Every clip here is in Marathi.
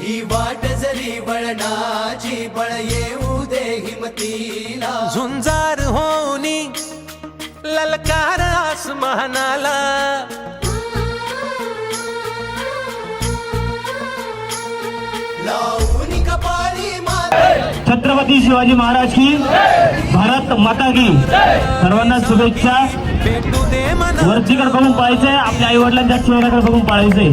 ही वाट जरी बळणाची बळ येऊ दे हिमतीला. झुंजार होनी ललकार आसमानाला. छत्रपती शिवाजी महाराज की भारत माता की सर्वांना शुभेच्छा. वरचीकडे बघून पाहायचंय आपल्या आई वडिलांच्या चेहऱ्याकडे बघून पाळायचंय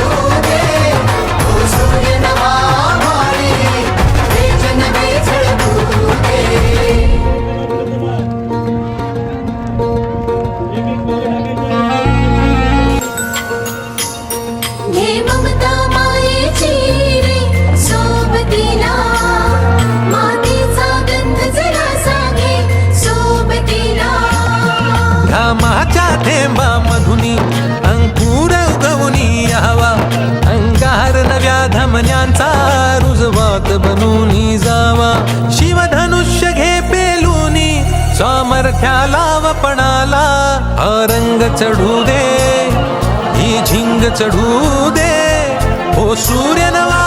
अंकुर उगवनी यावा अंगार नव्या धमन्यांचा रुजवात बनूनी जावा. शिवधनुष्य घे पेलूनी सामर्थ्याला वपणाला हा रंग चढू दे ही झिंग चढू दे. हो ओ सूर्य नवा